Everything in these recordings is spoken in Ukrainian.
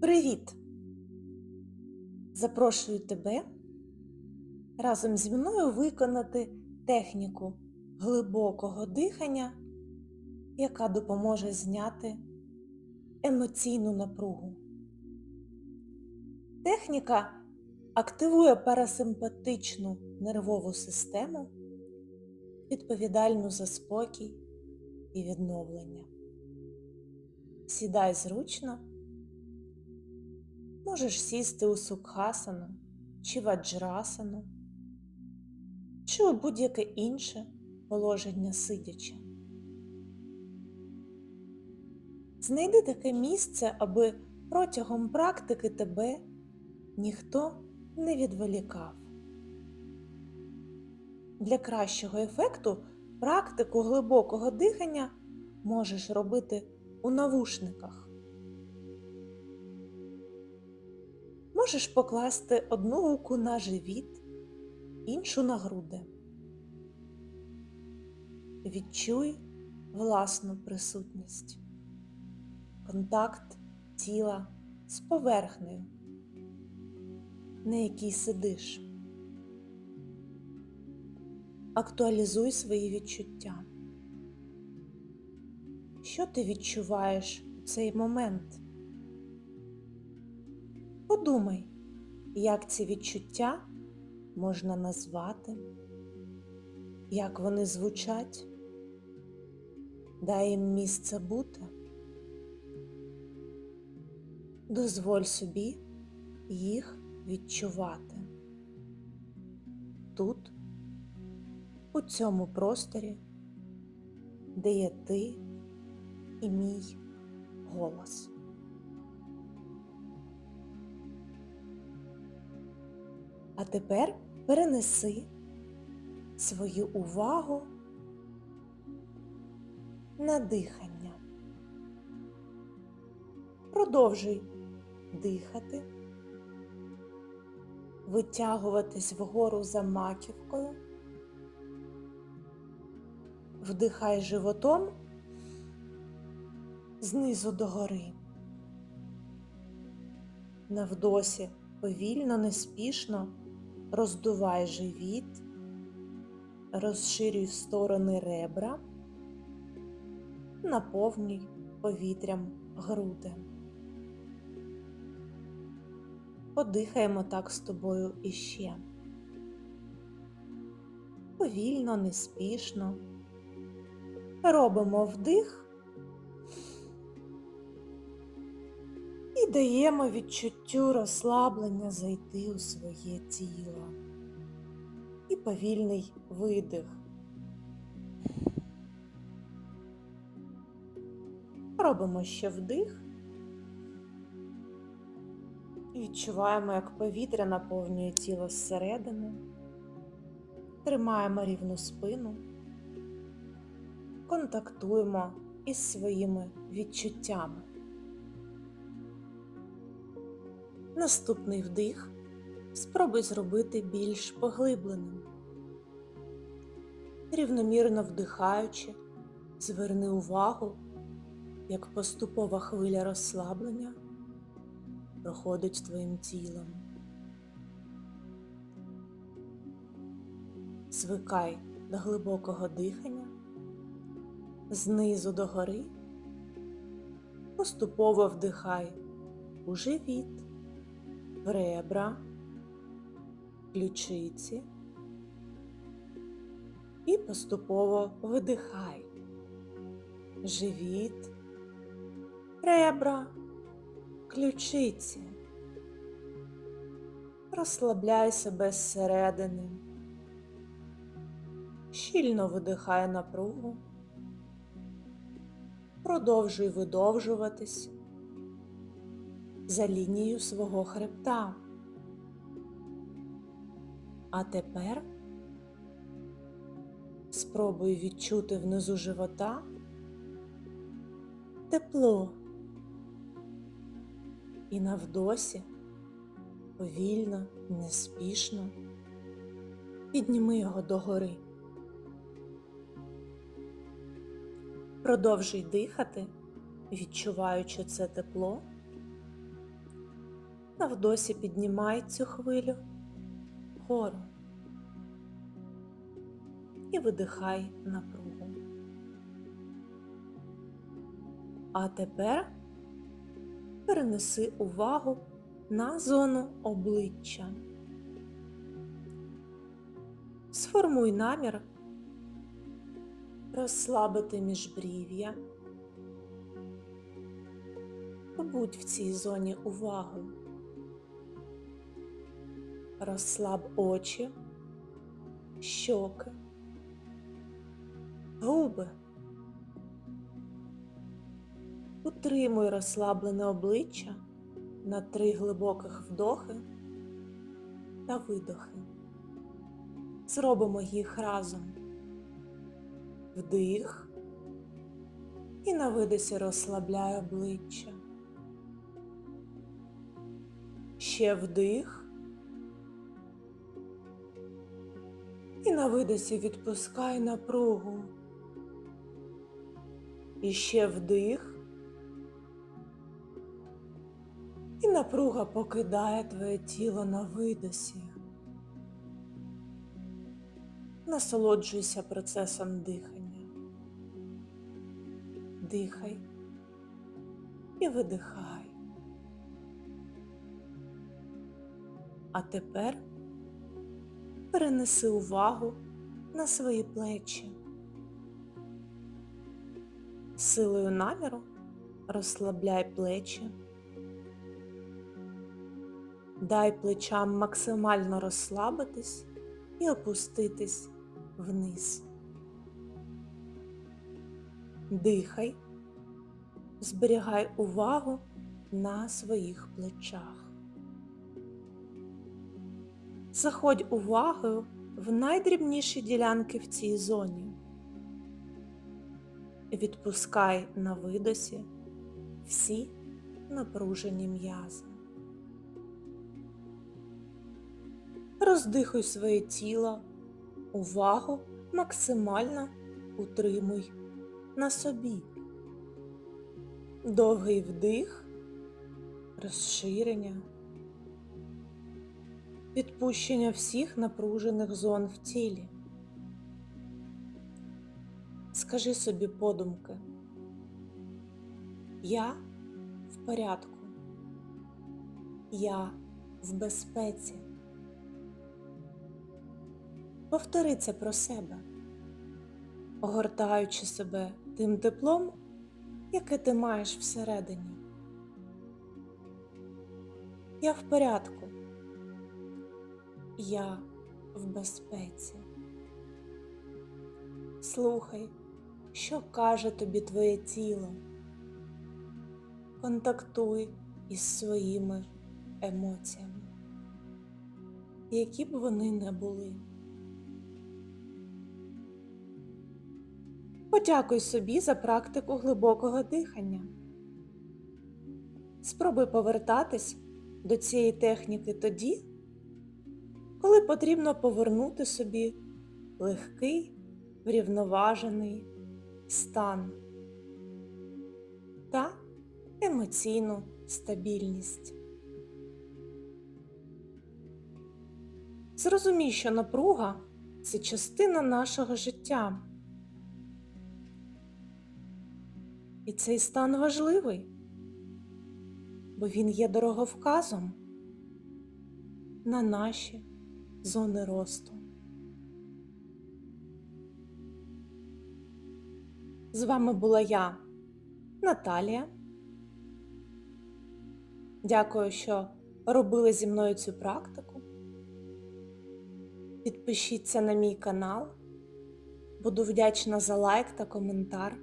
Привіт! Запрошую тебе разом зі мною виконати техніку глибокого дихання, яка допоможе зняти емоційну напругу. Техніка активує парасимпатичну нервову систему, відповідальну за спокій і відновлення. Сідай зручно. Можеш сісти у сукхасану чи ваджрасану, чи у будь-яке інше положення сидячи. Знайди таке місце, аби протягом практики тебе ніхто не відволікав. Для кращого ефекту практику глибокого дихання можеш робити у навушниках. Можеш покласти одну руку на живіт, іншу на груди. Відчуй власну присутність, контакт тіла з поверхнею, на якій сидиш. Актуалізуй свої відчуття. Що ти відчуваєш у цей момент? Подумай, як ці відчуття можна назвати, як вони звучать, дай їм місце бути. Дозволь собі їх відчувати. Тут, у цьому просторі, де є ти і мій голос. А тепер перенеси свою увагу на дихання. Продовжуй дихати, витягуватись вгору за маківкою, вдихай животом знизу догори. На вдосі повільно, неспішно роздувай живіт, розширюй сторони ребра, наповнюй повітрям груди. Подихаємо так з тобою іще. Повільно, неспішно. Робимо вдих даємо відчуттю розслаблення зайти у своє тіло. І повільний видих. Робимо ще вдих. Відчуваємо, як повітря наповнює тіло зсередини. Тримаємо рівну спину, контактуємо із своїми відчуттями. Наступний вдих спробуй зробити більш поглибленим. Рівномірно вдихаючи, зверни увагу, як поступова хвиля розслаблення проходить твоїм тілом. Звикай до глибокого дихання, знизу до гори, поступово вдихай у живіт ребра, ключиці і поступово видихай. Живіт, ребра, ключиці. Розслабляй себе зсередини. Щільно видихай напругу. Продовжуй видовжуватись за лінією свого хребта. А тепер спробуй відчути внизу живота тепло і на вдосі повільно, неспішно підніми його догори. Продовжуй дихати, відчуваючи це тепло На вдосі піднімай цю хвилю вгору і видихай напругу. А тепер перенеси увагу на зону обличчя. Сформуй намір розслабити міжбрів'я. Побудь в цій зоні увагу. Розслаб очі, щоки, губи. Утримуй розслаблене обличчя на три глибоких вдохи та видохи. Зробимо їх разом. Вдих і на видосі розслабляй обличчя. Ще вдих. На видосі відпускай напругу. І ще вдих. І напруга покидає твоє тіло на видосі. Насолоджуйся процесом дихання. Дихай і видихай. А тепер перенеси увагу на свої плечі. Силою наміру розслабляй плечі. Дай плечам максимально розслабитись і опуститись вниз. Дихай, зберігай увагу на своїх плечах. Заходь увагою в найдрібніші ділянки в цій зоні. Відпускай на видосі всі напружені м'язи. Роздихуй своє тіло, увагу максимально утримуй на собі. Довгий вдих, розширення, відпущення всіх напружених зон в тілі. Скажи собі подумки. Я в порядку. Я в безпеці. Повтори це про себе, огортаючи себе тим теплом, яке ти маєш всередині. Я в порядку. Я в безпеці. Слухай, що каже тобі твоє тіло. Контактуй із своїми емоціями, які б вони не були. Подякуй собі за практику глибокого дихання. Спробуй повертатись до цієї техніки тоді, коли потрібно повернути собі легкий, врівноважений стан та емоційну стабільність. Зрозумій, що напруга це частина нашого життя. І цей стан важливий, бо він є дороговказом на наші зони росту. З вами була я, Наталія. Дякую, що робили зі мною цю практику. Підпишіться на мій канал. Буду вдячна за лайк та коментар.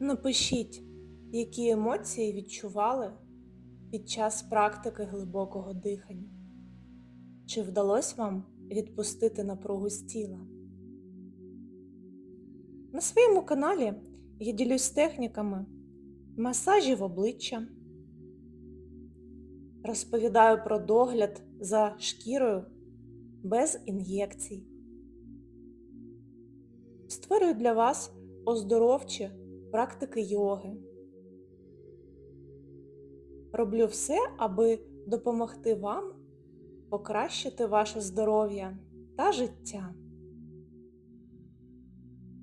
Напишіть, які емоції відчували під час практики глибокого дихання. Чи вдалося вам відпустити напругу з тіла? На своєму каналі я ділюсь техніками масажів обличчя, розповідаю про догляд за шкірою без ін'єкцій. Створюю для вас оздоровчі практики йоги. роблю все, аби допомогти вам покращити ваше здоров'я та життя.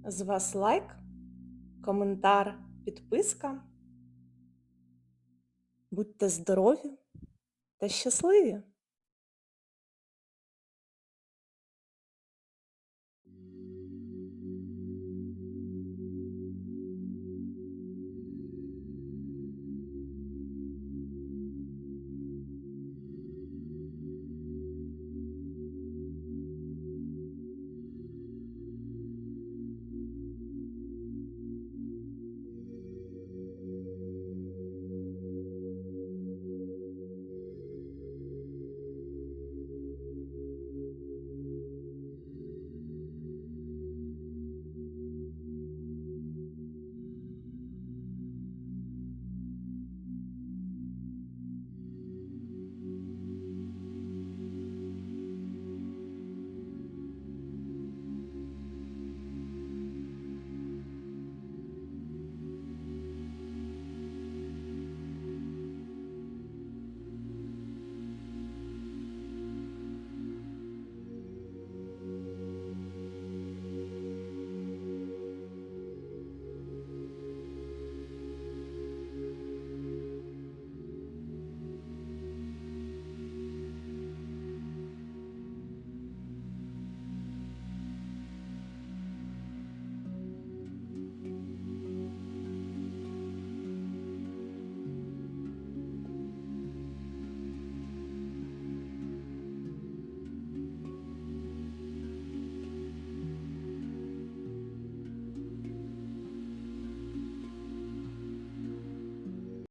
З вас лайк, коментар, підписка. Будьте здорові та щасливі!